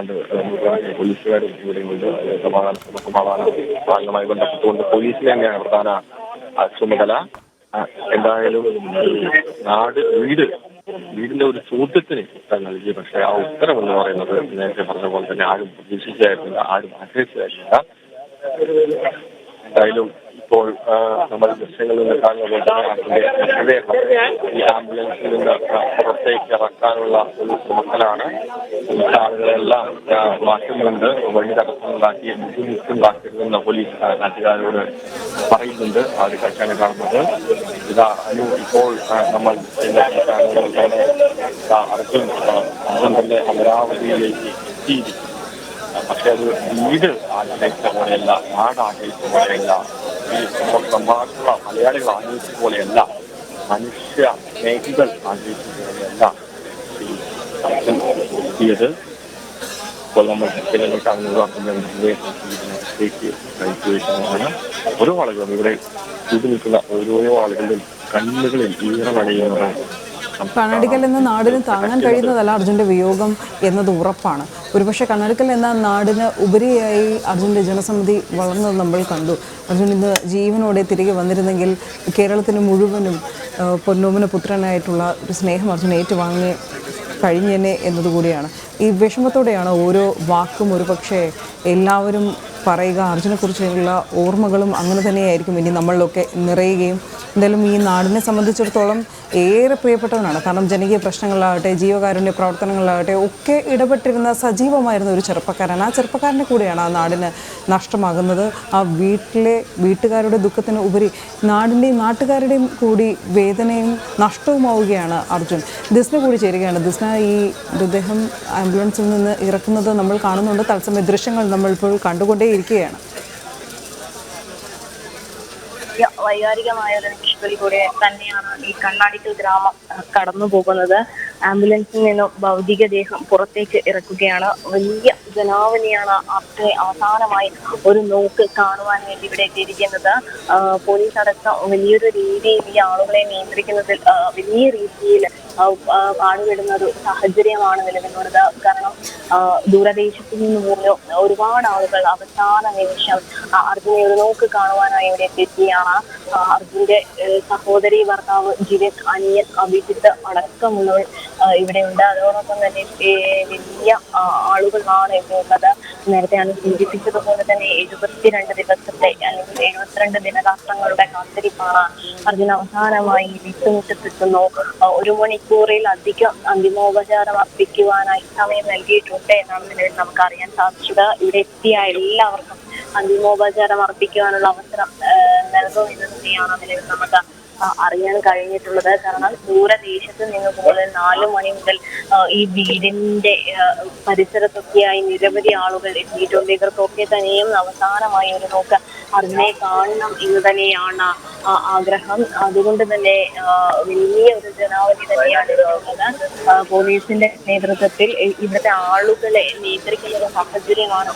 ഏതാണ്ട് പോലീസുകാരും ഇവിടെയുണ്ട് സമാധാന സമാധാന പാലനവുമായി ബന്ധപ്പെട്ടുകൊണ്ട് പോലീസിന് തന്നെയാണ് പ്രധാന ചുമതല എന്തായാലും നാട് വീട് വീടിന്റെ ഒരു ചോദ്യത്തിന് ഉത്തരം നൽകി പക്ഷേ ആ ഉത്തരം എന്ന് പറയുന്നത് നേരത്തെ പറഞ്ഞ പോലെ തന്നെ ആരും പ്രതീക്ഷിച്ചായിരുന്നില്ല ആരും ആഗ്രഹിച്ചായിരുന്നില്ല എന്തായാലും ഇപ്പോൾ നമ്മുടെ ദൃശ്യങ്ങളിൽ നിന്ന് കാണുന്നത് ഈ ആംബുലൻസിൽ നിന്ന് പുറത്തേക്ക് ഇറക്കാനുള്ള ഒരു ശ്രമത്തിലാണ് ആളുകളെല്ലാം മാറ്റുന്നുണ്ട്. വഴി തടസ്സമുണ്ടാക്കി ബുദ്ധിമുട്ടുണ്ടാക്കരുതെന്ന് പോലീസ് നാട്ടുകാരോട് പറയുന്നുണ്ട്. ഒരു കാഴ്ചയാണ് കാണുന്നത്. ഇതാ അനു ഇപ്പോൾ നമ്മൾ അർജുൻ അർജുൻ തന്നെ അമരാവതിയിലേക്ക് എത്തിയിരിക്കുന്നു. പക്ഷെ അത് വീട് ആഗ്രഹിച്ച പോലെയല്ല നാട് ആഗ്രഹിച്ച പോലെയല്ല. സംഭാഷണ മലയാളികൾ ആഗ്രഹിച്ച പോലെയല്ല. മനുഷ്യ സ്നേഹികൾ ആഗ്രഹിച്ച പോലെയല്ല എത്തിയത് അതിന്റെ വീടിനകത്തേക്ക് ഓരോ ആളുകളും ഇവിടെ കൂടി നിൽക്കുന്ന ഓരോരോ ആളുകളുടെയും കണ്ണുകളിൽ ഈറമണിയുന്നത് കണ്ണാടിക്കൽ എന്ന നാടിന് താങ്ങാൻ കഴിയുന്നതല്ല അർജുന്റെ വിയോഗം എന്നത് ഉറപ്പാണ്. ഒരുപക്ഷെ കണ്ണടിക്കൽ എന്ന നാടിന് ഉപരിയായി അർജുന്റെ ജനസമിതി വളർന്നത് നമ്മൾ കണ്ടു. അർജുൻ ഇന്ന് ജീവനോടെ തിരികെ വന്നിരുന്നെങ്കിൽ കേരളത്തിന് മുഴുവനും പൊന്നോമന പുത്രനായിട്ടുള്ള ഒരു സ്നേഹം അർജുൻ ഏറ്റുവാങ്ങി കഴിഞ്ഞേനെ എന്നതുകൂടിയാണ്. ഈ വിഷമത്തോടെയാണ് ഓരോ വാക്കും ഒരുപക്ഷെ എല്ലാവരും പറയുക അർജുനെക്കുറിച്ചുള്ള ഓർമ്മകളും അങ്ങനെ തന്നെയായിരിക്കും ഇനി നമ്മളിലൊക്കെ നിറയുകയും. എന്തായാലും ഈ നാടിനെ സംബന്ധിച്ചിടത്തോളം ഏറെ പ്രിയപ്പെട്ടവനാണ്. കാരണം ജനകീയ പ്രശ്നങ്ങളാകട്ടെ ജീവകാരുണ്യ പ്രവർത്തനങ്ങളാകട്ടെ ഒക്കെ ഇടപെട്ടിരുന്ന സജീവമായിരുന്ന ഒരു ചെറുപ്പക്കാരൻ ആ ചെറുപ്പക്കാരനെ കൂടെയാണ് ആ നാടിന് നഷ്ടമാകുന്നത്. ആ വീട്ടിലെ വീട്ടുകാരുടെ ദുഃഖത്തിന് ഉപരി നാടിന്റെയും നാട്ടുകാരുടെയും കൂടി വേദനയും നഷ്ടവുമാവുകയാണ് അർജുൻ. ദിസ്ന കൂടി ചേരുകയാണ്. ദിസ്ന ഈ മൃതദേഹം ആംബുലൻസിൽ നിന്ന് ഇറക്കുന്നത് നമ്മൾ കാണുന്നുണ്ട്. തത്സമയ ദൃശ്യങ്ങൾ നമ്മൾ ഇപ്പോൾ കണ്ടുകൊണ്ടേയിരിക്കുകയാണ് ഇരിക്കുകയാണ് വൈകാരികമായ ഒരു കൂടെ തന്നെയാണ് ഈ കണ്ണാടിക്കൽ ഗ്രാമം കടന്നു പോകുന്നത് ആംബുലൻസിൽ നിന്നും ഭൗതികദേഹം പുറത്തേക്ക് ഇറക്കുകയാണ്. വലിയ ജനാവലിയാണ് അത്ര അവസാനമായി ഒരു നോക്ക് കാണുവാൻ വേണ്ടി ഇവിടെ എത്തിയിരിക്കുന്നത്. പോലീസ് അടക്കം വലിയൊരു രീതിയിൽ ഈ ആളുകളെ നിയന്ത്രിക്കുന്നതിൽ വലിയ രീതിയിൽ പാടുപെടുന്ന ഒരു സാഹചര്യമാണ് നിലവിലുള്ളത്. കാരണം ദൂരദേശത്തു നിന്ന് പോലും ഒരുപാട് ആളുകൾ അവസാന നിമിഷം അർജുനെ ഒരു നോക്ക് കാണുവാനായി ഇവിടെ എത്തിയാണ് അർജുന്റെ സഹോദരി ഭർത്താവ് ജിരൻ അനിയൻ അഭിജിത്ത് അടക്കമുള്ളവർ ഇവിടെ ഇവിടെയുണ്ട്. അതോടൊപ്പം തന്നെ വലിയ ആളുകളാണ് ഇവിടെ ഉള്ളത് നേരത്തെ ഞാൻ സൂചിപ്പിച്ചതുപോലെ തന്നെ എഴുപത്തിരണ്ട് ദിവസത്തെ അല്ലെങ്കിൽ എഴുപത്തിരണ്ട് ദിനരാത്രങ്ങളുടെ കാത്തിരിപ്പാണ്. അർജുന അവസാനമായി വിട്ടുമുറ്റത്തെത്തുന്നു ഒരു മണിക്കൂറിൽ അധികം അന്തിമോപചാരം അർപ്പിക്കുവാനായി സമയം നൽകിയിട്ടുണ്ട് എന്നാണ് നിലവിൽ നമുക്ക് അറിയാൻ സാധിച്ചത്. ഇവിടെ എത്തിയ എല്ലാവർക്കും അന്തിമോപചാരം അർപ്പിക്കുവാനുള്ള അവസരം ആ, നൽകും എന്ന് തന്നെയാണ് നിലവിൽ നമുക്ക് അറിയാൻ കഴിഞ്ഞിട്ടുള്ളത്. കാരണം ദൂരദേശത്ത് നിന്ന് പോലെ നാലു മണി മുതൽ ഈ വീടിന്റെ പരിസരത്തൊക്കെയായി നിരവധി ആളുകൾ എത്തിയിട്ടുണ്ട്. ഇവർക്കൊക്കെ തന്നെയും അവസാനമായി ഒരു നോക്ക് അതിനെ കാണണം എന്ന് തന്നെയാണ് ആഗ്രഹം. അതുകൊണ്ട് തന്നെ വലിയ ഒരു ജനാവലി തന്നെയാണ് ഇവിടെയുള്ളത് പോലീസിന്റെ നേതൃത്വത്തിൽ ഇവിടുത്തെ ആളുകളെ നിയന്ത്രിക്കുന്ന ഒരു സാഹചര്യമാണ്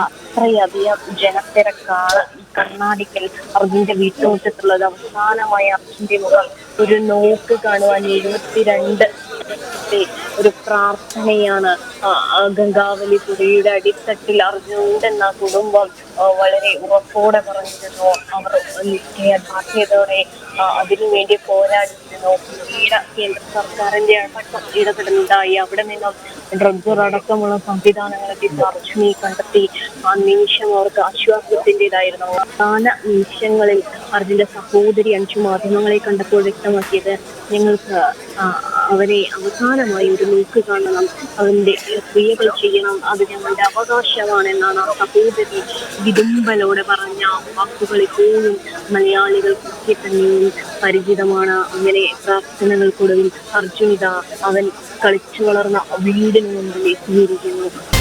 അത്രയധികം ജനത്തിരക്കാണ് ഈ കണ്ണാടിക്കൽ അർജുന്റെ വീട്ടുമുറ്റത്തുള്ളത് അവസാനമായി അർജുന്റെ മുഖം ഒരു നോക്ക് കാണുവാൻ എഴുപത്തിരണ്ട് ഒരു പ്രാർത്ഥനയാണ്. ഗംഗാവലി പുഴയുടെ അടിത്തട്ടിൽ അർജുനുണ്ടെന്ന കുടുംബം വളരെ ഉറപ്പോടെ പറഞ്ഞിരുന്നു. അവർ ആ, അതിനുവേണ്ടി പോരാടിയിരുന്നു. കേന്ദ്ര സർക്കാരിന്റെ ഇടപെടലുണ്ടായി അവിടെ നിന്നും ഡ്രഗ്സർ അടക്കമുള്ള സംവിധാനങ്ങളൊക്കെ അർജുനെ കണ്ടെത്തി ആ നിമിഷം അവർക്ക് ആശ്വാസത്തിന്റെതായിരുന്നു. അവസാന നിമിഷങ്ങളിൽ അർജുന്റെ സഹോദരി അഞ്ചു മാധ്യമങ്ങളെ കണ്ടപ്പോൾ വ്യക്തമാക്കിയത് ഞങ്ങൾക്ക് ആ, അവരെ അവസാനമായി ഒരു നോക്ക് കാണണം. അവന്റെ ക്രിയകൾ ചെയ്യണം. അത് ഞങ്ങളുടെ അവകാശമാണ് എന്നാണ് ആ സഹോദരി വിതുമ്പലോടെ പറഞ്ഞ വാക്കുകൾ ഇപ്പോഴും മലയാളികൾക്കൊക്കെ തന്നെയും പരിചിതമാണ്. അങ്ങനെ പ്രാർത്ഥനകൾക്കൊടുവിൽ അർജുനിത അവൻ കളിച്ചു വളർന്ന വീടിന് മുമ്പിൽ എത്തിയിരിക്കുന്നു.